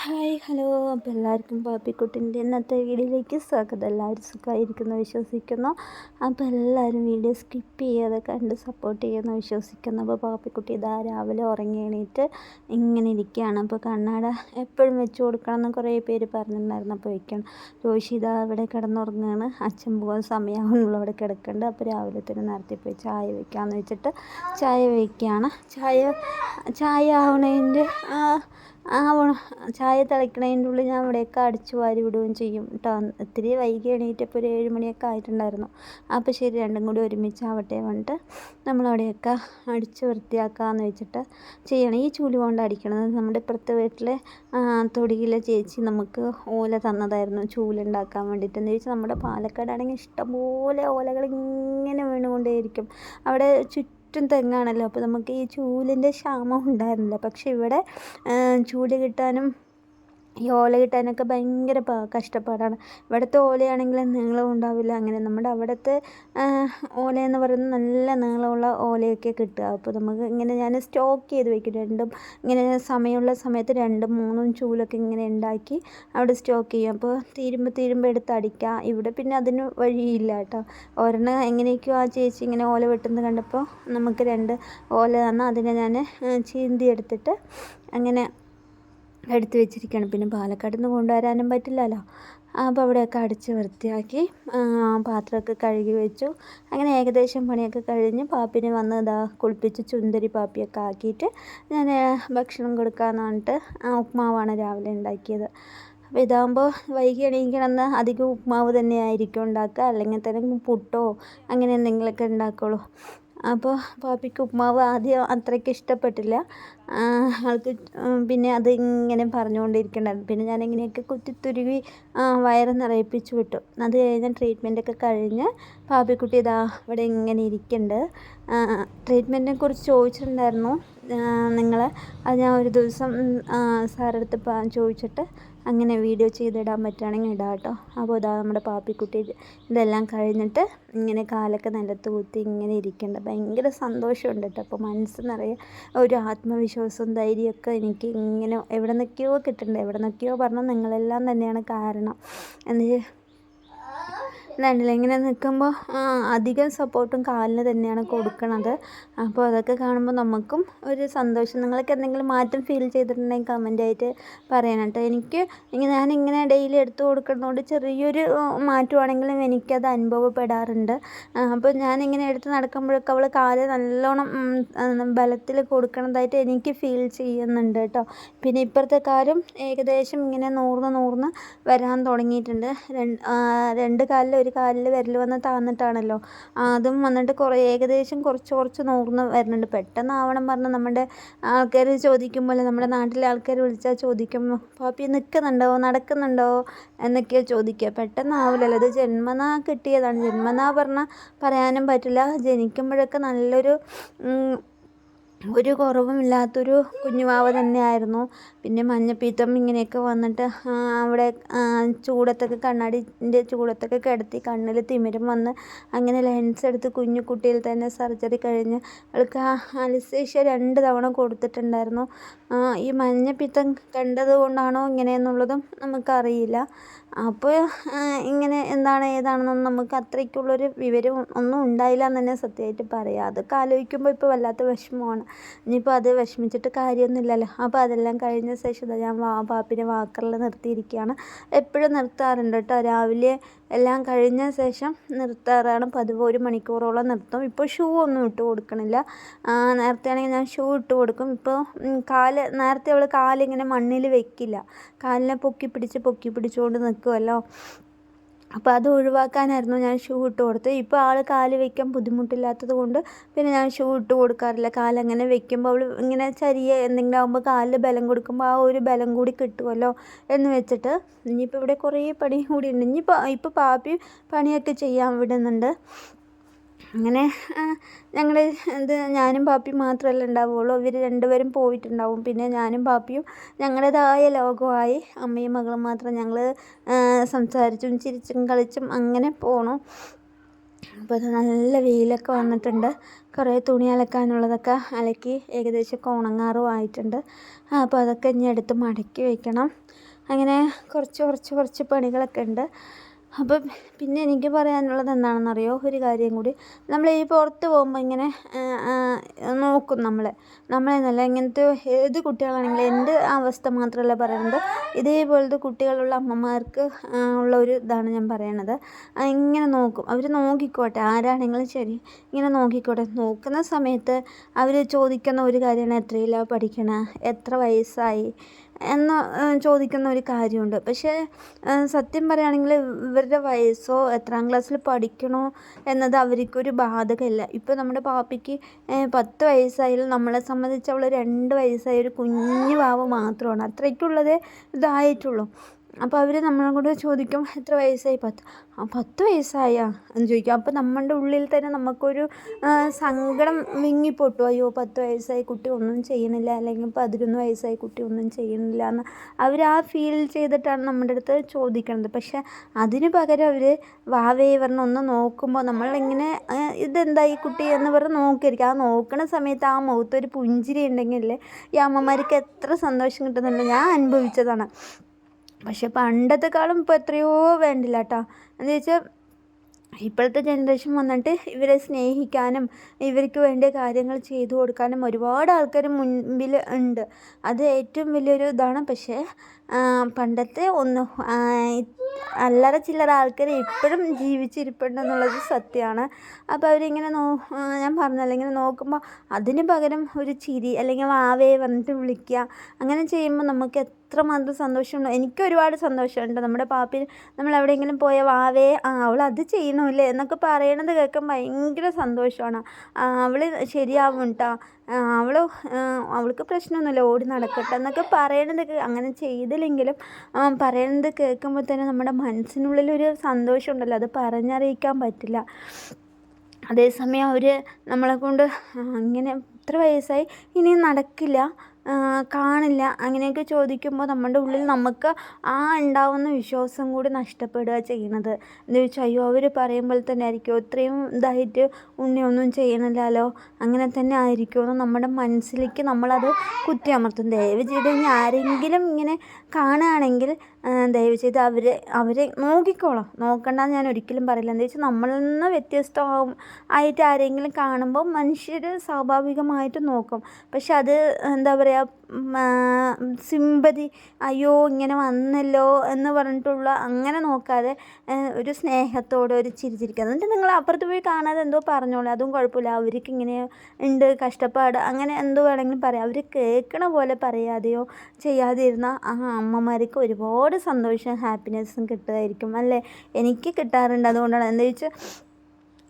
Hi hello. അപ്പോൾ എല്ലാവർക്കും പാപ്പിക്കുട്ടിന്റെ ഇന്നത്തെ വീഡിയോയിലേക്ക് സ്വാഗതം. എല്ലാവരും സുഖമായിരിക്കുന്നു വിശ്വസിക്കുന്നു. അപ്പോൾ എല്ലാവരും വീഡിയോ സ്കിപ്പ് ചെയ്യാതെ കണ്ട് സപ്പോർട്ട് ചെയ്യുന്നു വിശ്വസിക്കുന്നു. അപ്പോൾ പാപ്പിക്കുട്ടി ഇതാ രാവിലെ ഉറങ്ങി എണീറ്റ് ഇങ്ങനെ ഇരിക്കുകയാണ്. അപ്പോൾ കണ്ണാട എപ്പോഴും വെച്ച് കൊടുക്കണം എന്ന് കുറേ പേര് പറഞ്ഞിട്ടുണ്ടായിരുന്നു. അപ്പോൾ വയ്ക്കണം. ജോഷി ഇതാ ഇവിടെ കിടന്നുറങ്ങുകയാണ്. അച്ഛൻ പോകാൻ സമയമാകുന്നുള്ളൂ അവിടെ കിടക്കുന്നുണ്ട്. അപ്പോൾ രാവിലെ തന്നെ നേരത്തെ പോയി ചായ വയ്ക്കാമെന്ന് വെച്ചിട്ട് ചായ വയ്ക്കുകയാണ്. ചായ ചായ ആവണതിന്റെ ആ ചായ തിളയ്ക്കണതിന്റെ ഉള്ളിൽ ഞാൻ ഇവിടെയൊക്കെ അടിച്ചു വാരി വിടുകയും ചെയ്യും കേട്ടോ ഇത്തിരി വൈകി എണീറ്റപ്പോൾ ഒരു ഏഴ് മണിയൊക്കെ ആയിട്ടുണ്ടായിരുന്നു. അപ്പോൾ ശരി രണ്ടും കൂടി ഒരുമിച്ചാവട്ടെ പറഞ്ഞിട്ട് നമ്മളവിടെയൊക്കെ അടിച്ച് വൃത്തിയാക്കാമെന്ന് വെച്ചിട്ട് ചെയ്യണം. ഈ ചൂൽ കൊണ്ട് അടിക്കണത്. നമ്മുടെ ഇപ്പുറത്തെ വീട്ടിലെ തൊടിയിലെ ചേച്ചി നമുക്ക് ഓല തന്നതായിരുന്നു ചൂലുണ്ടാക്കാൻ വേണ്ടിയിട്ട്. എന്ന് വെച്ചാൽ നമ്മുടെ പാലക്കാടാണെങ്കിൽ ഇഷ്ടംപോലെ ഓലകൾ ഇങ്ങനെ വീണുകൊണ്ടേയിരിക്കും. അവിടെ ചുറ്റും ചുറ്റും തെങ്ങാണല്ലോ. അപ്പോൾ നമുക്ക് ഈ ചൂലിന്റെ ക്ഷാമം ഉണ്ടായിരുന്നില്ല. പക്ഷേ ഇവിടെ ചൂൽ കിട്ടാനും ഈ ഓല കിട്ടാനൊക്കെ ഭയങ്കര കഷ്ടപ്പാടാണ്. ഇവിടുത്തെ ഓലയാണെങ്കിൽ നീളം ഉണ്ടാവില്ല. അങ്ങനെ നമ്മുടെ അവിടുത്തെ ഓല എന്ന് പറയുന്നത് നല്ല നീളമുള്ള ഓലയൊക്കെ കിട്ടുക. അപ്പോൾ നമുക്ക് ഇങ്ങനെ ഞാൻ സ്റ്റോക്ക് ചെയ്ത് വെക്കും. രണ്ടും ഇങ്ങനെ സമയമുള്ള സമയത്ത് രണ്ടും മൂന്നും ചൂലൊക്കെ ഇങ്ങനെ ഉണ്ടാക്കി അവിടെ സ്റ്റോക്ക് ചെയ്യും. അപ്പോൾ തീരുമ്പോൾ തീരുമ്പോൾ എടുത്ത് അടിക്കുക. ഇവിടെ പിന്നെ അതിന് വഴിയില്ല കേട്ടോ. ഒരെണ്ണം എങ്ങനെയൊക്കെയോ ആ ചേച്ചി ഇങ്ങനെ ഓല വെട്ടുന്നത് കണ്ടപ്പോൾ നമുക്ക് രണ്ട് ഓല തന്നെ അതിനെ ഞാൻ ചീന്തി എടുത്തിട്ട് അങ്ങനെ എടുത്ത് വെച്ചിരിക്കുകയാണ്. പിന്നെ പാലക്കാട് നിന്ന് കൊണ്ടുവരാനും പറ്റില്ലല്ലോ. അപ്പോൾ അവിടെയൊക്കെ അടിച്ച് വൃത്തിയാക്കി പാത്രമൊക്കെ കഴുകി വെച്ചു. അങ്ങനെ ഏകദേശം പണിയൊക്കെ കഴിഞ്ഞ് പാപ്പിനെ വന്ന് ഇതാ കുളിപ്പിച്ച് ചുന്തരി പാപ്പിയൊക്കെ ആക്കിയിട്ട് ഞാൻ ഭക്ഷണം കൊടുക്കാമെന്ന് പറഞ്ഞിട്ട് ഉപ്മാവാണ് രാവിലെ ഉണ്ടാക്കിയത്. അപ്പോൾ ഇതാകുമ്പോൾ വൈകി എണീക്കണമെന്ന് അധികം ഉപ്മാവ് തന്നെയായിരിക്കും ഉണ്ടാക്കുക. അല്ലെങ്കിൽ തന്നെ പുട്ടോ അങ്ങനെ എന്തെങ്കിലുമൊക്കെ ഉണ്ടാക്കുള്ളൂ. അപ്പോൾ പാപ്പിക്ക് ഉപ്മാവ് ആദ്യം അത്രയ്ക്ക് ഇഷ്ടപ്പെട്ടില്ല. ആൾക്ക് പിന്നെ അത് ഇങ്ങനെ പറഞ്ഞുകൊണ്ടിരിക്കണ്ടായിരുന്നു. പിന്നെ ഞാൻ ഇങ്ങനെയൊക്കെ കുത്തിത്തുരുകി വയറ് നിറയിപ്പിച്ച് വിട്ടു. അത് കഴിഞ്ഞ് ട്രീറ്റ്മെന്റൊക്കെ കഴിഞ്ഞ് പാപ്പിക്കുട്ടി ഇതാ ഇവിടെ ഇങ്ങനെ ഇരിക്കുന്നുണ്ട് ട്രീറ്റ്മെന്റിനെ കുറിച്ച് ചോദിച്ചിട്ടുണ്ടായിരുന്നു. നിങ്ങൾ അത് ഞാൻ ഒരു ദിവസം സാറെടുത്ത് ചോദിച്ചിട്ട് അങ്ങനെ വീഡിയോ ചെയ്തിടാൻ പറ്റുകയാണെങ്കിൽ ഇടാം കേട്ടോ. അപ്പോൾ ഇതാ നമ്മുടെ പാപ്പിക്കുട്ടി ഇതെല്ലാം കഴിഞ്ഞിട്ട് ഇങ്ങനെ കാലൊക്കെ നിലത്ത് കുത്തി ഇങ്ങനെ ഇരിക്കേണ്ട. ഭയങ്കര സന്തോഷമുണ്ട് കേട്ടോ. അപ്പോൾ മനസ്സ് നിറയെ ഒരു ആത്മവിശ്വാസവും ധൈര്യമൊക്കെ എനിക്ക് ഇങ്ങനെ എവിടെ നിന്നൊക്കെയോ കിട്ടുന്നുണ്ട് എവിടെ നിന്നൊക്കെയോ പറഞ്ഞാൽ നിങ്ങളെല്ലാം തന്നെയാണ് കാരണം. എന്ന് കണ്ടില്ലേ ഇങ്ങനെ നിൽക്കുമ്പോൾ അധികം സപ്പോർട്ടും കാലിന് തന്നെയാണ് കൊടുക്കുന്നത് അപ്പോൾ അതൊക്കെ കാണുമ്പോൾ നമുക്കും ഒരു സന്തോഷം. നിങ്ങൾക്ക് എന്തെങ്കിലും മാറ്റം ഫീൽ ചെയ്തിട്ടുണ്ടെങ്കിൽ കമന്റ് ആയിട്ട് പറയണം കേട്ടോ. എനിക്ക് ഞാൻ ഇങ്ങനെ ഡെയിലി എടുത്തു കൊടുക്കുന്നതുകൊണ്ട് ചെറിയൊരു മാറ്റമാണെങ്കിലും എനിക്കത് അനുഭവപ്പെടാറുണ്ട്. അപ്പോൾ ഞാനിങ്ങനെ എടുത്ത് നടക്കുമ്പോഴൊക്കെ അവൾ കാൽ നല്ലോണം ബലത്തിൽ കൊടുക്കണതായിട്ട് എനിക്ക് ഫീൽ ചെയ്യുന്നുണ്ട് കേട്ടോ. പിന്നെ ഇപ്പോഴത്തെ കാലും ഏകദേശം ഇങ്ങനെ നൂർന്ന് നൂർന്ന് വരാൻ തുടങ്ങിയിട്ടുണ്ട്. രണ്ട് കാലിൽ കാലിൽ വിരൽ വന്ന് താന്നിട്ടാണല്ലോ. അതും വന്നിട്ട് കുറേ ഏകദേശം കുറച്ച് കുറച്ച് നോർന്ന് വരുന്നുണ്ട്. പെട്ടെന്ന് ആവണം പറഞ്ഞാൽ നമ്മുടെ ആൾക്കാർ ചോദിക്കുമ്പോൾ നമ്മുടെ നാട്ടിലെ ആൾക്കാർ വിളിച്ചാൽ ചോദിക്കും പാപ്പി നിൽക്കുന്നുണ്ടോ നടക്കുന്നുണ്ടോ? എന്നൊക്കെയോ ചോദിക്കുക. പെട്ടെന്ന് ആവില്ലല്ലോ. ഇത് ജന്മനാ കിട്ടിയതാണ്. ജന്മനാ പറഞ്ഞാൽ പറയാനും പറ്റില്ല. ജനിക്കുമ്പോഴൊക്കെ നല്ലൊരു ഒരു കുറവുമില്ലാത്തൊരു കുഞ്ഞുവാവ തന്നെയായിരുന്നു. പിന്നെ മഞ്ഞപ്പിത്തം ഇങ്ങനെയൊക്കെ വന്നിട്ട് അവിടെ ചൂടത്തൊക്കെ കണ്ണാടിന്റെ ചൂടത്തൊക്കെ കിടത്തി കണ്ണിൽ തിമിരം വന്ന് അങ്ങനെ ലെൻസ് എടുത്ത് കുഞ്ഞു കുട്ടിയിൽ തന്നെ സർജറി കഴിഞ്ഞ് അവൾക്ക് അനസ്തേഷ്യ രണ്ട് തവണ കൊടുത്തിട്ടുണ്ടായിരുന്നു. ഈ മഞ്ഞപ്പിത്തം കണ്ടത് കൊണ്ടാണോ ഇങ്ങനെയെന്നുള്ളതും നമുക്കറിയില്ല. അപ്പോൾ ഇങ്ങനെ എന്താണ് ഏതാണെന്നൊന്നും നമുക്ക് അത്രയ്ക്കുള്ളൊരു വിവരം ഒന്നും ഉണ്ടായില്ല എന്ന് തന്നെ സത്യമായിട്ട് പറയാം. അതൊക്കെ ആലോചിക്കുമ്പോൾ ഇപ്പോൾ വല്ലാത്ത വിഷമമാണ്. ഇനിയിപ്പോൾ അത് വിഷമിച്ചിട്ട് കാര്യമൊന്നുമില്ലല്ലോ. അപ്പോൾ അതെല്ലാം കഴിഞ്ഞ ശേഷം ഞാൻ വാ പാപ്പിനെ വാക്കറിൽ നിർത്തിയിരിക്കുകയാണ്. എപ്പോഴും നിർത്താറുണ്ട് കേട്ടോ. രാവിലെ എല്ലാം കഴിഞ്ഞ ശേഷം നിർത്താറാണ്. പതിവ് ഒരു മണിക്കൂറോളം നിർത്തും. ഇപ്പോൾ ഷൂ ഒന്നും ഇട്ട് കൊടുക്കണില്ല. നേരത്തെ ആണെങ്കിൽ ഞാൻ ഷൂ ഇട്ട് കൊടുക്കും. ഇപ്പോൾ കാൽ നേരത്തെ അവൾ കാലിങ്ങനെ മണ്ണിൽ വെക്കില്ല. കാലിനെ പൊക്കി പിടിച്ച് പൊക്കി പിടിച്ചുകൊണ്ട് നിൽക്കുമല്ലോ അപ്പോൾ അത് ഒഴിവാക്കാനായിരുന്നു ഞാൻ ഷൂ ഇട്ട് കൊടുത്തത്. ഇപ്പോൾ ആൾ കാൽ വയ്ക്കാൻ ബുദ്ധിമുട്ടില്ലാത്തത് കൊണ്ട് പിന്നെ ഞാൻ ഷൂ ഇട്ട് കൊടുക്കാറില്ല. കാലങ്ങനെ വെക്കുമ്പോൾ അവൾ ഇങ്ങനെ ചരിയ എന്തെങ്കിലും ആകുമ്പോൾ കാലിൽ ബലം കൊടുക്കുമ്പോൾ ആ ഒരു ബലം കൂടി കിട്ടുമല്ലോ എന്ന് വെച്ചിട്ട് ഇനിയിപ്പോൾ ഇവിടെ കുറേ പണി കൂടി ഉണ്ട്. ഇനിയിപ്പോൾ ഇപ്പോൾ പാപ്പി പണിയൊക്കെ ചെയ്യാൻ വിടുന്നുണ്ട്. അങ്ങനെ ഞങ്ങൾ ഇത് ഞാനും പാപ്പിയും മാത്രമല്ല ഉണ്ടാവുകയുള്ളൂ ഇവർ രണ്ടുപേരും പോയിട്ടുണ്ടാവും. പിന്നെ ഞാനും പാപ്പിയും ഞങ്ങളുടേതായ ലോകമായി അമ്മയും മകളും മാത്രം ഞങ്ങൾ സംസാരിച്ചും ചിരിച്ചും കളിച്ചും അങ്ങനെ പോണു. അപ്പോൾ നല്ല വെയിലൊക്കെ വന്നിട്ടുണ്ട്. കുറേ തുണി അലക്കാനുള്ളതൊക്കെ അലക്കി ഏകദേശമൊക്കെ ഉണങ്ങാറും ആയിട്ടുണ്ട് അപ്പോൾ അതൊക്കെ ഇനി എടുത്ത് മടക്കി വയ്ക്കണം അങ്ങനെ കുറച്ച് കുറച്ച് കുറച്ച് പണികളൊക്കെ ഉണ്ട്. അപ്പം പിന്നെ എനിക്ക് പറയാനുള്ളത് എന്താണെന്നറിയോ? ഒരു കാര്യം കൂടി. നമ്മൾ ഈ പുറത്ത് പോകുമ്പോൾ ഇങ്ങനെ നോക്കും നമ്മളെ. നമ്മളെന്നല്ല ഇങ്ങനത്തെ ഏത് കുട്ടികളാണെങ്കിലും എന്റെ അവസ്ഥ മാത്രമല്ല പറയുന്നത് ഇതേപോലത്തെ കുട്ടികളുള്ള അമ്മമാർക്ക് ഉള്ള ഒരു ഇതാണ് ഞാൻ പറയണത്. ഇങ്ങനെ നോക്കും. അവർ നോക്കിക്കോട്ടെ. ആരാണെങ്കിലും ശരി ഇങ്ങനെ നോക്കിക്കോട്ടെ. നോക്കുന്ന സമയത്ത് അവർ ചോദിക്കുന്ന ഒരു കാര്യമാണ് എത്രയിലാണ് പഠിക്കണ? എത്ര വയസ്സായി? എന്ന് ചോദിക്കുന്ന ഒരു കാര്യമുണ്ട്. പക്ഷേ സത്യം പറയുകയാണെങ്കിൽ ഇവരുടെ വയസ്സോ എത്രാം ക്ലാസ്സിൽ പഠിക്കണോ എന്നത് അവർക്കൊരു ബാധകമല്ല ഇപ്പോൾ നമ്മുടെ പാപ്പിക്ക് പത്ത് വയസ്സായാലും നമ്മളെ സംബന്ധിച്ച് അവൾ രണ്ട് വയസ്സായ ഒരു കുഞ്ഞു പാവ മാത്രമാണ്. അത്രയ്ക്കുള്ളതേ ഇതായിട്ടുള്ളൂ. അപ്പോൾ അവർ നമ്മളെ കൂടെ ചോദിക്കും എത്ര വയസ്സായി? പത്ത്. ആ പത്ത് വയസ്സായാ? എന്ന് ചോദിക്കും. അപ്പോൾ നമ്മളുടെ ഉള്ളിൽ തന്നെ നമുക്കൊരു സങ്കടം വിങ്ങിപ്പൊട്ടും. അയ്യോ പത്ത് വയസ്സായി കുട്ടി ഒന്നും ചെയ്യണില്ല അല്ലെങ്കിൽ പതിനൊന്ന് വയസ്സായി കുട്ടി ഒന്നും ചെയ്യണില്ല എന്ന് അവർ ആ ഫീൽ ചെയ്തിട്ടാണ് നമ്മുടെ അടുത്ത് ചോദിക്കുന്നത് പക്ഷേ അതിന് പകരം അവർ വാവേ പറഞ്ഞ് ഒന്ന് നോക്കുമ്പോൾ നമ്മളിങ്ങനെ ഇതെന്താ ഈ കുട്ടി? എന്ന് പറഞ്ഞ് നോക്കിയിരിക്കും. ആ നോക്കണ സമയത്ത് ആ മുഖത്തൊരു പുഞ്ചിരി ഉണ്ടെങ്കിൽ ഈ അമ്മമാർക്ക് എത്ര സന്തോഷം കിട്ടുന്നുണ്ട്. ഞാൻ അനുഭവിച്ചതാണ്. പക്ഷെ പണ്ടത്തെക്കാളും ഇപ്പോൾ എത്രയോ വേണ്ടില്ല കേട്ടോ എന്ന് വെച്ചാൽ ഇപ്പോഴത്തെ ജനറേഷൻ വന്നിട്ട് ഇവരെ സ്നേഹിക്കാനും ഇവർക്ക് വേണ്ട കാര്യങ്ങൾ ചെയ്തു കൊടുക്കാനും ഒരുപാട് ആൾക്കാർ മുൻപിൽ ഉണ്ട്. അത് ഏറ്റവും വലിയൊരു ഇതാണ്. പക്ഷേ പണ്ടത്തെ ഒന്ന് അല്ലറ ചില്ലറ ആൾക്കാർ ഇപ്പോഴും ജീവിച്ചിരിപ്പുണ്ടെന്നുള്ളത് സത്യമാണ്. അപ്പോൾ അവരിങ്ങനെ നോ ഞാൻ പറഞ്ഞല്ലോ ഇങ്ങനെ നോക്കുമ്പോൾ അതിന് പകരം ഒരു ചിരി അല്ലെങ്കിൽ വാവേ വന്നിട്ട് വിളിക്കുക അങ്ങനെ ചെയ്യുമ്പോൾ നമുക്ക് എത്രമാത്രം സന്തോഷമുണ്ട്. എനിക്ക് ഒരുപാട് സന്തോഷമുണ്ട്. നമ്മുടെ പാപ്പി നമ്മൾ എവിടെയെങ്കിലും പോയ വാവേ ആ അവൾ അത് ചെയ്യണമില്ലേ എന്നൊക്കെ പറയണത് കേൾക്കാൻ ഭയങ്കര സന്തോഷമാണ്. അവൾ ശരിയാവും കേട്ടോ അവൾ അവൾക്ക് പ്രശ്നമൊന്നുമില്ല. ഓടി നടക്കട്ടെ എന്നൊക്കെ പറയണത് അങ്ങനെ ചെയ്തില്ലെങ്കിലും പറയണത് കേൾക്കുമ്പോൾ തന്നെ നമ്മുടെ മനസ്സിനുള്ളിലൊരു സന്തോഷമുണ്ടല്ലോ. അത് പറഞ്ഞറിയിക്കാൻ പറ്റില്ല. അതേസമയം അവർ നമ്മളെ കൊണ്ട് ഇങ്ങനെ ഇത്ര വയസ്സായി ഇനിയും നടക്കില്ല. കാണില്ല. അങ്ങനെയൊക്കെ ചോദിക്കുമ്പോൾ നമ്മുടെ ഉള്ളിൽ നമുക്ക് ആ ഉണ്ടാവുന്ന വിശ്വാസം കൂടി നഷ്ടപ്പെടുക ചെയ്യണത് എന്ന് വെച്ചാൽ അയ്യോ അവർ പറയുമ്പോൾ തന്നെ ആയിരിക്കുമോ ഇത്രയും ഇതായിട്ട് ഉണ്ണിയൊന്നും ചെയ്യണില്ലല്ലോ അങ്ങനെ തന്നെ ആയിരിക്കുമോ നമ്മുടെ മനസ്സിലേക്ക് നമ്മളത് കുത്തിയമർത്തും. ദയവ് ചെയ്ത് ഇനി ആരെങ്കിലും ഇങ്ങനെ കാണുകയാണെങ്കിൽ ദയവ് ചെയ്ത് അവരെ അവരെ നോക്കിക്കോളാം. നോക്കണ്ട ഞാൻ ഒരിക്കലും പറയില്ല. എന്താ വെച്ചാൽ നമ്മളിൽ നിന്ന് വ്യത്യസ്തമാകും ആയിട്ട് ആരെങ്കിലും കാണുമ്പോൾ മനുഷ്യർ സ്വാഭാവികമായിട്ട് നോക്കും. പക്ഷെ അത് എന്താ പറയുക സിമ്പതി അയ്യോ ഇങ്ങനെ വന്നല്ലോ എന്ന് പറഞ്ഞിട്ടുള്ള അങ്ങനെ നോക്കാതെ ഒരു സ്നേഹത്തോടെ ഒരു ചിരിച്ചിരിക്കുക എന്നിട്ട് നിങ്ങൾ അപ്പുറത്ത് പോയി കാണാതെ എന്തോ പറഞ്ഞോളൂ. അതും കുഴപ്പമില്ല. അവർക്ക് ഇങ്ങനെ ഉണ്ട് കഷ്ടപ്പാട്. അങ്ങനെ എന്തോ വേണമെങ്കിലും പറയാം. അവർ കേൾക്കണ പോലെ പറയാതെയോ ചെയ്യാതെ ഇരുന്ന ആ അമ്മമാർക്ക് ഒരുപാട് സന്തോഷം ഹാപ്പിനെസ്സും കിട്ടുമായിരിക്കും അല്ലേ? എനിക്ക് കിട്ടാറുണ്ട്. അതുകൊണ്ടാണ് എന്താ വെച്ചാൽ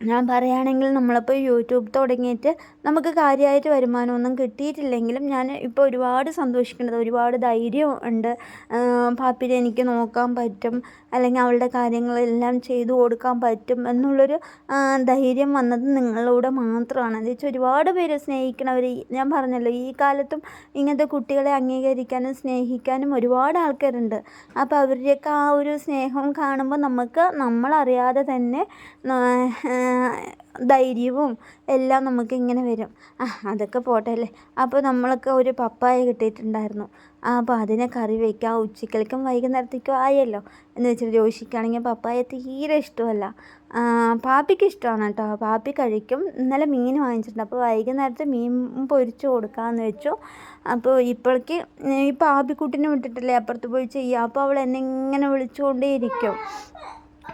ഞാൻ പറയുകയാണെങ്കിൽ നമ്മളിപ്പോൾ യൂട്യൂബ് തുടങ്ങിയിട്ട് നമുക്ക് കാര്യമായിട്ട് വരുമാനമൊന്നും കിട്ടിയിട്ടില്ലെങ്കിലും ഞാൻ ഇപ്പോൾ ഒരുപാട് സന്തോഷിക്കേണ്ടത് ഒരുപാട് ധൈര്യം ഉണ്ട്. പാപ്പിനെ എനിക്ക് നോക്കാൻ പറ്റും. അല്ലെങ്കിൽ അവളുടെ കാര്യങ്ങളെല്ലാം ചെയ്തു കൊടുക്കാൻ പറ്റും എന്നുള്ളൊരു ധൈര്യം വന്നത് നിങ്ങളിലൂടെ മാത്രമാണ്. എന്ന് വെച്ചാൽ ഒരുപാട് പേര് സ്നേഹിക്കണവർ ഞാൻ പറഞ്ഞല്ലോ ഈ കാലത്തും ഇങ്ങനത്തെ കുട്ടികളെ അംഗീകരിക്കാനും സ്നേഹിക്കാനും ഒരുപാട് ആൾക്കാരുണ്ട്. അപ്പോൾ അവരുടെയൊക്കെ ആ ഒരു സ്നേഹം കാണുമ്പോൾ നമുക്ക് നമ്മളറിയാതെ തന്നെ ധൈര്യവും എല്ലാം നമുക്ക് ഇങ്ങനെ വരും. ആ അതൊക്കെ പോട്ടെ അല്ലേ? അപ്പോൾ നമ്മളൊക്കെ ഒരു പപ്പായ കിട്ടിയിട്ടുണ്ടായിരുന്നു. അപ്പോൾ അതിനെ കറി വയ്ക്കാം ഉച്ചക്കലേക്കും വൈകുന്നേരത്തേക്കും ആയല്ലോ എന്ന് വെച്ചിട്ട് രോഷിക്കാണെങ്കിൽ പപ്പായ തീരെ ഇഷ്ടമല്ല. പാപ്പിക്ക് ഇഷ്ടമാണ് കേട്ടോ. പാപ്പി കഴിക്കും. ഇന്നലെ മീൻ വാങ്ങിച്ചിട്ടുണ്ട്. അപ്പോൾ വൈകുന്നേരത്തെ മീൻ പൊരിച്ചു കൊടുക്കാമെന്ന് വെച്ചു. അപ്പോൾ ഇപ്പോഴേക്ക് ഈ പാപ്പിക്കുട്ടിനെ വിട്ടിട്ടില്ലേ? അപ്പുറത്ത് പോയി ചെയ്യുക അപ്പോൾ അവൾ എന്നെ ഇങ്ങനെ വിളിച്ചുകൊണ്ടേയിരിക്കും.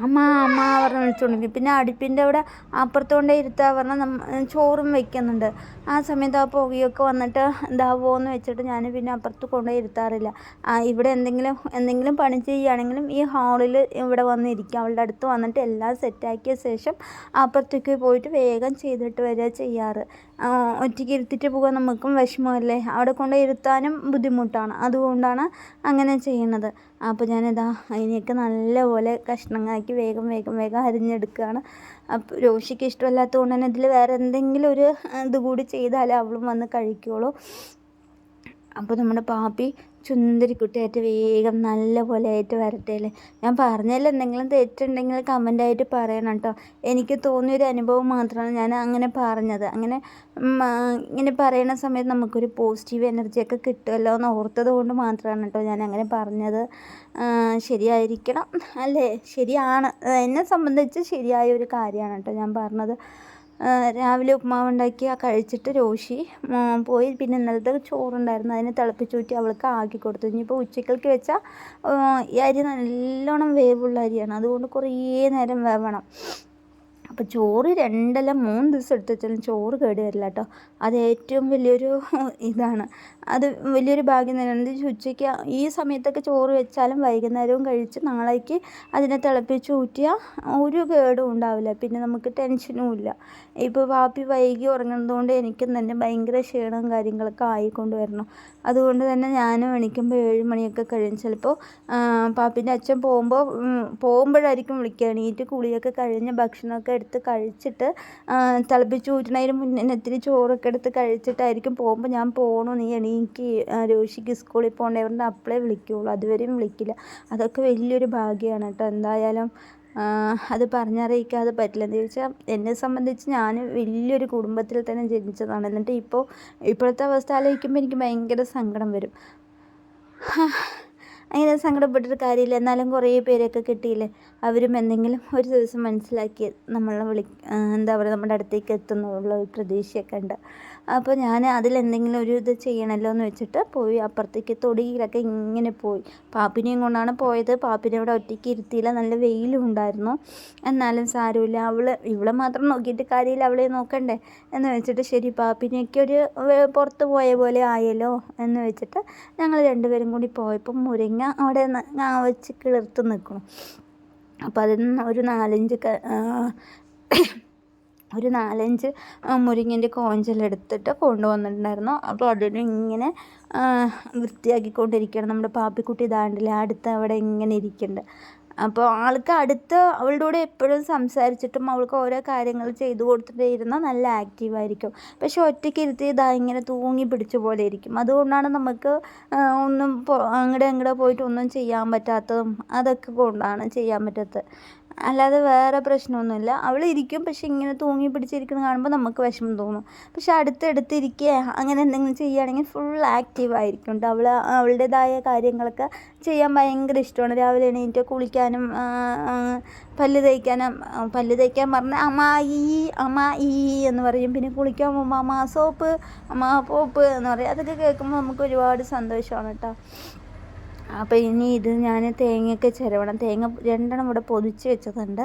അമ്മ അമ്മ പറഞ്ഞ് വിളിച്ചുകൊണ്ടിരിക്കും പിന്നെ അടുപ്പിന്റെ അവിടെ അപ്പുറത്തോണ്ടേ ഇരുത്താൻ പറഞ്ഞാൽ ചോറും വെക്കുന്നുണ്ട്. ആ സമയത്ത് ആ പുകയൊക്കെ വന്നിട്ട് എന്താ എന്ന് വെച്ചിട്ട് ഞാൻ പിന്നെ അപ്പുറത്ത് കൊണ്ടുപോയി ഇരുത്താറില്ല. ഇവിടെ എന്തെങ്കിലും എന്തെങ്കിലും പണി ചെയ്യുകയാണെങ്കിലും ഈ ഹാളിൽ ഇവിടെ വന്നിരിക്കും. അവളുടെ അടുത്ത് വന്നിട്ട് എല്ലാം സെറ്റാക്കിയ ശേഷം അപ്പുറത്തേക്ക് പോയിട്ട് വേഗം ചെയ്തിട്ട് വരിക ചെയ്യാറ്. ഒറ്റയ്ക്ക് ഇരുത്തിയിട്ട് പോകാൻ നമുക്കും വിഷമമല്ലേ? അവിടെ കൊണ്ട് ഇരുത്താനും ബുദ്ധിമുട്ടാണ്. അതുകൊണ്ടാണ് അങ്ങനെ ചെയ്യുന്നത്. അപ്പോൾ ഞാനിതാ അതിനെയൊക്കെ നല്ലപോലെ കഷ്ണങ്ങളാക്കി വേഗം വേഗം വേഗം അരിഞ്ഞെടുക്കുകയാണ്. അപ്പോൾ രോഷിക്ക് ഇഷ്ടമല്ലാത്തത് കൊണ്ട് തന്നെ ഇതിൽ വേറെ എന്തെങ്കിലും ഒരു ഇത് കൂടി ചെയ്താലേ അവളും വന്ന് കഴിക്കുകയുള്ളൂ അപ്പോൾ നമ്മുടെ പാപ്പി ചുന്ദരിക്കുട്ടിയായിട്ട് വേഗം നല്ല പോലെ ആയിട്ട് വരട്ടെ അല്ലേ? ഞാൻ പറഞ്ഞതിൽ എന്തെങ്കിലും തെറ്റുണ്ടെങ്കിൽ കമന്റായിട്ട് പറയണം കേട്ടോ. എനിക്ക് തോന്നിയൊരു അനുഭവം മാത്രമാണ് ഞാൻ അങ്ങനെ പറഞ്ഞത്. അങ്ങനെ ഇങ്ങനെ പറയുന്ന സമയത്ത് നമുക്കൊരു പോസിറ്റീവ് എനർജിയൊക്കെ കിട്ടുമല്ലോ എന്ന് ഓർത്തത് കൊണ്ട് മാത്രമാണ് കേട്ടോ ഞാൻ അങ്ങനെ പറഞ്ഞത്. ശരിയായിരിക്കണം അല്ലേ? ശരിയാണ്. എന്നെ സംബന്ധിച്ച് ശരിയായ ഒരു കാര്യമാണ് കേട്ടോ ഞാൻ പറഞ്ഞത്. രാവിലെ ഉപ്മാവ് ഉണ്ടാക്കി ആ കഴിച്ചിട്ട് രോഷി പോയി. പിന്നെ ഇന്നലത്തെ ചോറുണ്ടായിരുന്നു. അതിനെ തിളപ്പിച്ചൂറ്റി അവൾക്ക് ആക്കി കൊടുത്തു. ഇനിയിപ്പോൾ ഉച്ചക്കൽക്ക് വെച്ചാൽ ഈ അരി നല്ലോണം വേവുള്ള അരിയാണ്. അതുകൊണ്ട് കുറേ നേരം വേവണം. അപ്പോൾ ചോറ് രണ്ടല്ല മൂന്ന് ദിവസം എടുത്തുവെച്ചാലും ചോറ് കേട് വരില്ല കേട്ടോ അത് ഏറ്റവും വലിയൊരു ഇതാണ്. അത് വലിയൊരു ഭാഗ്യം തന്നെയാണ് ഉച്ചയ്ക്ക് ഈ സമയത്തൊക്കെ ചോറ് വെച്ചാലും വൈകുന്നേരവും കഴിച്ച് നാളേക്ക് അതിനെ തിളപ്പിച്ച് ഊറ്റിയാൽ ഒരു കേടും ഉണ്ടാവില്ല. പിന്നെ നമുക്ക് ടെൻഷനും ഇല്ല. ഇപ്പോൾ വാപ്പി വൈകി ഉറങ്ങുന്നതുകൊണ്ട് എനിക്കും തന്നെ ഭയങ്കര ക്ഷീണവും കാര്യങ്ങളൊക്കെ ആയിക്കൊണ്ട് വരണം. അതുകൊണ്ട് തന്നെ ഞാനും എണീക്കുമ്പോൾ ഏഴ് മണിയൊക്കെ കഴിഞ്ഞ് ചിലപ്പോൾ പാപ്പിന്റെ അച്ഛൻ പോകുമ്പോൾ പോകുമ്പോഴായിരിക്കും വിളിക്കുക. എണീറ്റ് കുളിയൊക്കെ കഴിഞ്ഞ് ഭക്ഷണമൊക്കെ എടുത്ത് കഴിച്ചിട്ട് തിളപ്പിച്ച് ഊറ്റണതിന് മുന്നേ ഇത്തിരി ചോറൊക്കെ എടുത്ത് കഴിച്ചിട്ടായിരിക്കും പോകുമ്പോൾ ഞാൻ പോകണു നീ എണീക്ക് രോഷിക്ക് സ്കൂളിൽ പോകേണ്ടവരുടെ അപ്പളേ വിളിക്കുകയുള്ളൂ അതുവരെയും വിളിക്കില്ല. അതൊക്കെ വലിയൊരു ഭാഗ്യമാണ് കേട്ടോ. എന്തായാലും അത് പറഞ്ഞറിയിക്കാതെ പറ്റില്ല. എന്താ ചോദിച്ചാൽ എന്നെ സംബന്ധിച്ച് ഞാൻ വലിയൊരു കുടുംബത്തിൽ തന്നെ ജനിച്ചതാണ്. എന്നിട്ട് ഇപ്പോൾ ഇപ്പോഴത്തെ അവസ്ഥ ആലോചിക്കുമ്പോൾ എനിക്ക് ഭയങ്കര സങ്കടം വരും. അങ്ങനെ സങ്കടപ്പെട്ടൊരു കാര്യമില്ല. എന്നാലും കുറേ പേരെയൊക്കെ കിട്ടിയില്ലേ? അവരും എന്തെങ്കിലും ഒരു ദിവസം മനസ്സിലാക്കി നമ്മളെ വിളി എന്താ പറയുക നമ്മുടെ അടുത്തേക്ക് എത്തുന്നുള്ള ഒരു പ്രതീക്ഷയൊക്കെ ഉണ്ട്. അപ്പോൾ ഞാൻ അതിലെന്തെങ്കിലും ഒരു ഇത് ചെയ്യണമല്ലോ എന്ന് വെച്ചിട്ട് പോയി അപ്പുറത്തേക്ക് തൊടിയിലൊക്കെ ഇങ്ങനെ പോയി. പാപ്പിനെയും കൊണ്ടാണ് പോയത്. പാപ്പിനെ ഇവിടെ ഒറ്റയ്ക്ക് ഇരുത്തിയില്ല. നല്ല വെയിലും ഉണ്ടായിരുന്നു. എന്നാലും സാരമില്ല. അവൾ ഇവളെ മാത്രം നോക്കിയിട്ട് കാര്യമില്ല. അവളെ നോക്കണ്ടേ എന്ന് വെച്ചിട്ട് ശരി പാപ്പിനെയൊക്കെ ഒരു പുറത്ത് പോയ പോലെ ആയല്ലോ എന്ന് വെച്ചിട്ട് ഞങ്ങൾ രണ്ടുപേരും കൂടി പോയപ്പോൾ മുരിങ്ങ അവിടെ വെച്ച് കിളിർത്ത് നിൽക്കണം അപ്പോൾ അതിൽ നിന്ന് ഒരു നാലഞ്ച് ഒരു നാലഞ്ച് മുരിങ്ങന്റെ കോഞ്ചലെടുത്തിട്ട് കൊണ്ടുവന്നിട്ടുണ്ടായിരുന്നു. അപ്പോൾ അതിന് ഇങ്ങനെ വൃത്തിയാക്കിക്കൊണ്ടിരിക്കുകയാണ് നമ്മുടെ പാപ്പിക്കുട്ടി ദാണ്ടില്ല അടുത്ത് അവിടെ ഇങ്ങനെ ഇരിക്കുന്നുണ്ട് അപ്പോൾ ആൾക്ക് അടുത്ത് അവളുടെ കൂടെ എപ്പോഴും സംസാരിച്ചിട്ടും അവൾക്ക് ഓരോ കാര്യങ്ങൾ ചെയ്തു കൊടുത്തിട്ട് ഇരുന്നാൽ നല്ല ആക്റ്റീവായിരിക്കും പക്ഷെ ഒറ്റയ്ക്ക് ഇരുത്തി ഇതാ ഇങ്ങനെ തൂങ്ങി പിടിച്ച പോലെ ഇരിക്കും. അതുകൊണ്ടാണ് നമുക്ക് ഒന്നും അങ്ങടെ അങ്ങടെ പോയിട്ട് ഒന്നും ചെയ്യാൻ പറ്റാത്തതും അതൊക്കെ കൊണ്ടാണ് ചെയ്യാൻ പറ്റാത്തത്. അല്ലാതെ വേറെ പ്രശ്നമൊന്നുമില്ല. അവൾ ഇരിക്കും പക്ഷെ ഇങ്ങനെ തൂങ്ങി പിടിച്ചിരിക്കുന്നത് കാണുമ്പോൾ നമുക്ക് വിഷമം തോന്നും. പക്ഷെ അടുത്തടുത്തിരിക്കുക അങ്ങനെ എന്തെങ്കിലും ചെയ്യുകയാണെങ്കിൽ ഫുൾ ആക്റ്റീവ് ആയിരിക്കും അവൾ അവളുടേതായ കാര്യങ്ങളൊക്കെ ചെയ്യാൻ ഭയങ്കര ഇഷ്ടമാണ്. രാവിലെ എണീറ്റ് കുളിക്കാനും പല്ല് തേക്കാനും പല്ല് തേക്കാൻ പറഞ്ഞാൽ അമ്മ ഈ അമ്മ ഈ എന്ന് പറയും. പിന്നെ കുളിക്കാൻ പോകുമ്പോൾ അമ്മ സോപ്പ് അമ്മാ പോപ്പ് എന്ന് പറയും. അതൊക്കെ കേൾക്കുമ്പോൾ നമുക്ക് ഒരുപാട് സന്തോഷമാണ് കേട്ടോ അപ്പോൾ ഇനി ഇത് ഞാൻ തേങ്ങയൊക്കെ ചിരവണം. തേങ്ങ രണ്ടെണ്ണം ഇവിടെ പൊതിച്ച് വെച്ചതുണ്ട്.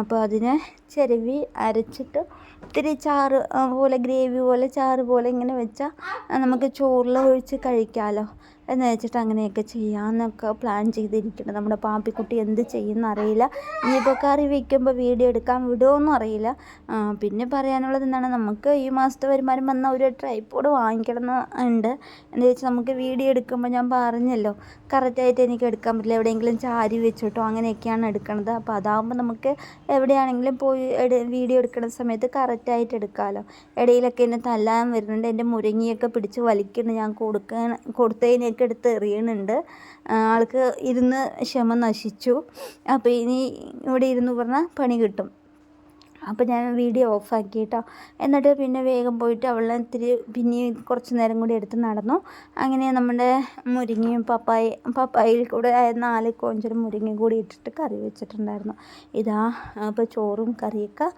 അപ്പോൾ അതിനെ ചിരവി അരച്ചിട്ട് ഇത്തിരി ചാറ് പോലെ ഗ്രേവി പോലെ ചാറ് പോലെ ഇങ്ങനെ വെച്ചാൽ നമുക്ക് ചോറിൽ ഒഴിച്ച് കഴിക്കാമല്ലോ എന്ന് വെച്ചിട്ട് അങ്ങനെയൊക്കെ ചെയ്യാമെന്നൊക്കെ പ്ലാൻ ചെയ്തിരിക്കുന്നത് നമ്മുടെ പാപ്പിക്കുട്ടി എന്ത് ചെയ്യുമെന്ന് അറിയില്ല. ഇനിയിപ്പോൾ കറി വയ്ക്കുമ്പോൾ വീഡിയോ എടുക്കാൻ വിടുമോയെന്നും അറിയില്ല. പിന്നെ പറയാനുള്ളത് എന്താണ്? നമുക്ക് ഈ മാസത്തെ വരുമാനം വന്ന ഒരു ട്രൈപ്പോഡ് വാങ്ങിക്കണം ഉണ്ട്. എന്ന് വെച്ചാൽ നമുക്ക് വീഡിയോ എടുക്കുമ്പോൾ ഞാൻ പറഞ്ഞല്ലോ കറക്റ്റായിട്ട് എനിക്ക് എടുക്കാൻ പറ്റില്ല. എവിടെയെങ്കിലും ചാരി വെച്ചിട്ടോ അങ്ങനെയൊക്കെയാണ് എടുക്കണത്. അപ്പോൾ അതാകുമ്പോൾ നമുക്ക് എവിടെയാണെങ്കിലും പോയി വീഡിയോ എടുക്കുന്ന സമയത്ത് കറക്റ്റായിട്ട് എടുക്കാമല്ലോ ഇടയിലൊക്കെ എന്നെ തല്ലാൻ വരുന്നുണ്ട്. എന്റെ മുരങ്ങിയൊക്കെ പിടിച്ച് വലിക്കുന്നു. ഞാൻ കൊടുക്കാൻ കൊടുത്തതിനൊക്കെ ഒക്കെ എടുത്ത് എറിയണുണ്ട്. ആൾക്ക് ഇരുന്ന് ക്ഷമ നശിച്ചു. അപ്പോൾ ഇനി ഇവിടെ ഇരുന്ന് പറഞ്ഞാൽ പണി കിട്ടും. അപ്പോൾ ഞാൻ വീഡിയോ ഓഫാക്കി കേട്ടോ എന്നിട്ട് പിന്നെ വേഗം പോയിട്ട് അവളെ ഇത്തിരി പിന്നെയും കുറച്ച് നേരം കൂടി എടുത്ത് നടന്നു. അങ്ങനെ നമ്മുടെ മുരിങ്ങയും പപ്പായ പപ്പായയിൽ കൂടെ നാല് കോഞ്ചലും മുരിങ്ങയും കൂടി ഇട്ടിട്ട് കറി വെച്ചിട്ടുണ്ടായിരുന്നു. ഇതാ അപ്പോൾ ചോറും കറിയൊക്കെ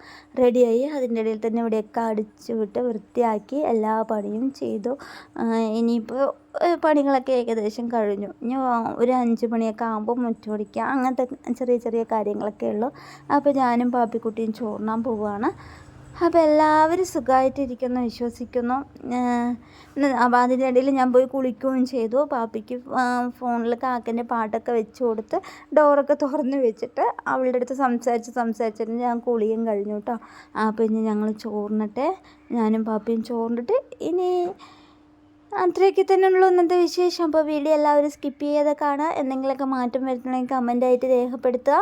റെഡിയായി. അതിന്റെ ഇടയിൽ തന്നെ ഇവിടെയൊക്കെ അടിച്ചു വിട്ട് വൃത്തിയാക്കി എല്ലാ പണിയും ചെയ്തു. ഇനിയിപ്പോൾ പണികളൊക്കെ ഏകദേശം കഴിഞ്ഞു. ഇനി ഒരു അഞ്ച് മണിയൊക്കെ ആകുമ്പോൾ മുറ്റോടിക്കുക അങ്ങനത്തെ ചെറിയ ചെറിയ കാര്യങ്ങളൊക്കെ ഉള്ളൂ. അപ്പോൾ ഞാനും പാപ്പിക്കുട്ടിയും ചോറിനാൻ പോവുകയാണ് അപ്പോൾ എല്ലാവരും സുഖമായിട്ടിരിക്കുന്നു വിശ്വസിക്കുന്നു. അപ്പോൾ അതിന്റെ ഇടയിൽ ഞാൻ പോയി കുളിക്കുകയും ചെയ്തു. പാപ്പിക്ക് ഫോണിൽ കാക്കന്റെ പാട്ടൊക്കെ വെച്ച് കൊടുത്ത് ഡോറൊക്കെ തുറന്ന് വെച്ചിട്ട് അവളുടെ അടുത്ത് സംസാരിച്ച് സംസാരിച്ചിട്ട് ഞാൻ കുളിയും കഴിഞ്ഞു കേട്ടോ അപ്പോൾ ഇനി ഞങ്ങൾ ചോറിനിട്ട് ഞാനും പാപ്പിയും ചോറിനിട്ട് ഇനി അത്രയൊക്കെ ഉള്ളൂ ഇന്നത്തെ വിശേഷം. അപ്പോൾ വീഡിയോ എല്ലാവരും സ്കിപ്പ് ചെയ്യാതെ കാണുക. എന്തെങ്കിലുമൊക്കെ മാറ്റം വരുത്തണമെങ്കിൽ കമന്റായിട്ട് രേഖപ്പെടുത്തുക.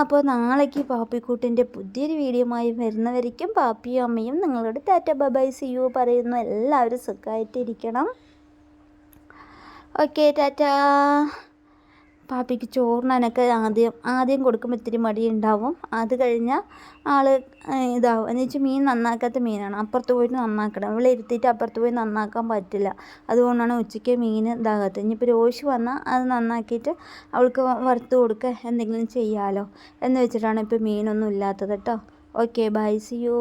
അപ്പോൾ നാളേക്ക് പാപ്പിക്കൂട്ടിന്റെ പുതിയൊരു വീഡിയോമായി വരുന്നവരിക്കും പാപ്പിയും അമ്മയും നിങ്ങളോട് ടാറ്റ ബബായ് സി യു പറയുന്നു. എല്ലാവരും സുഖമായിട്ടിരിക്കണം. ഓക്കെ ടാറ്റാ. പാപ്പിക്ക് ചോറിനൊക്കെ ആദ്യം ആദ്യം കൊടുക്കുമ്പോൾ ഇത്തിരി മടിയുണ്ടാവും. അത് കഴിഞ്ഞാൽ ആൾ ഇതാവും. എന്ന് വെച്ചാൽ മീൻ നന്നാക്കാത്ത മീനാണ്. അപ്പുറത്ത് പോയിട്ട് നന്നാക്കണം. ഇവിടെ ഇരുത്തിയിട്ട് അപ്പുറത്ത് പോയി നന്നാക്കാൻ പറ്റില്ല. അതുകൊണ്ടാണ് ഉച്ചയ്ക്ക് മീൻ ഇതാകാത്തത്. ഇനിയിപ്പോൾ രോശ് വന്നാൽ അത് നന്നാക്കിയിട്ട് അവൾക്ക് വറുത്ത് കൊടുക്കുക എന്തെങ്കിലും ചെയ്യാമല്ലോ എന്ന് വെച്ചിട്ടാണ് ഇപ്പോൾ മീനൊന്നും ഇല്ലാത്തത് കേട്ടോ. Okay bye. സിയോ